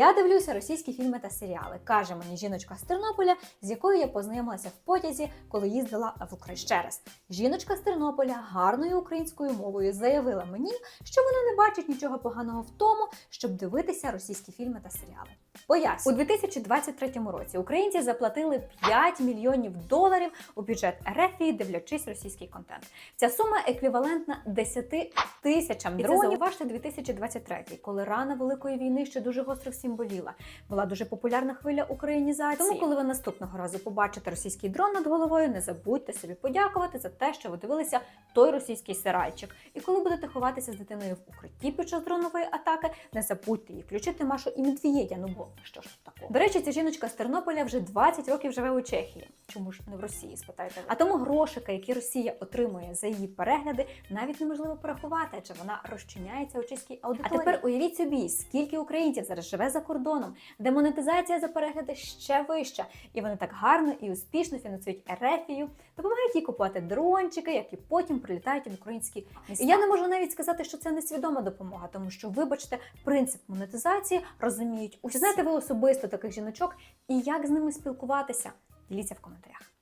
Я дивлюся російські фільми та серіали. каже мені жіночка з Тернополя, з якою я познайомилася в потязі, коли їздила в Україну. Ще раз. Жіночка з Тернополя гарною українською мовою заявила мені, що вона не бачить нічого поганого в тому, щоб дивитися російські фільми та серіали. Поясню. у 2023 році українці заплатили 5 мільйонів доларів у бюджет РФ, дивлячись російський контент. Ця сума еквівалентна 10 тисячам І це дронів. Зауважте 2023, коли рана великої війни ще дуже гостро всім боліла. Була дуже популярна хвиля українізації. Тому, коли ви наступного разу побачите російський дрон над головою, не забудьте собі подякувати за те, що ви дивилися той російський серіальчик. І коли будете ховатися з дитиною в укритті під час дронової атаки, не забудьте її включити Машу і Медведя. Ну бо що ж такого? До речі, ця жіночка з Тернополя вже 20 років живе у Чехії. Чому ж не в Росії? Спитайте. А тому грошика, які Росія отримує за її перегляди, навіть неможливо порахувати, адже вона розчиняється у чеській аудиторії. А тепер уявіть собі, скільки українців зараз живе за кордоном, де монетизація за перегляди ще вища, і вони так гарно і успішно фінансують Ерефію, допомагають їй купувати дрончики, які потім прилітають в українські міста. І я не можу навіть сказати, що це несвідома допомога, тому що, вибачте, принцип монетизації розуміють усі. Чи знаєте ви особисто таких жіночок і як з ними спілкуватися? Діліться в коментарях.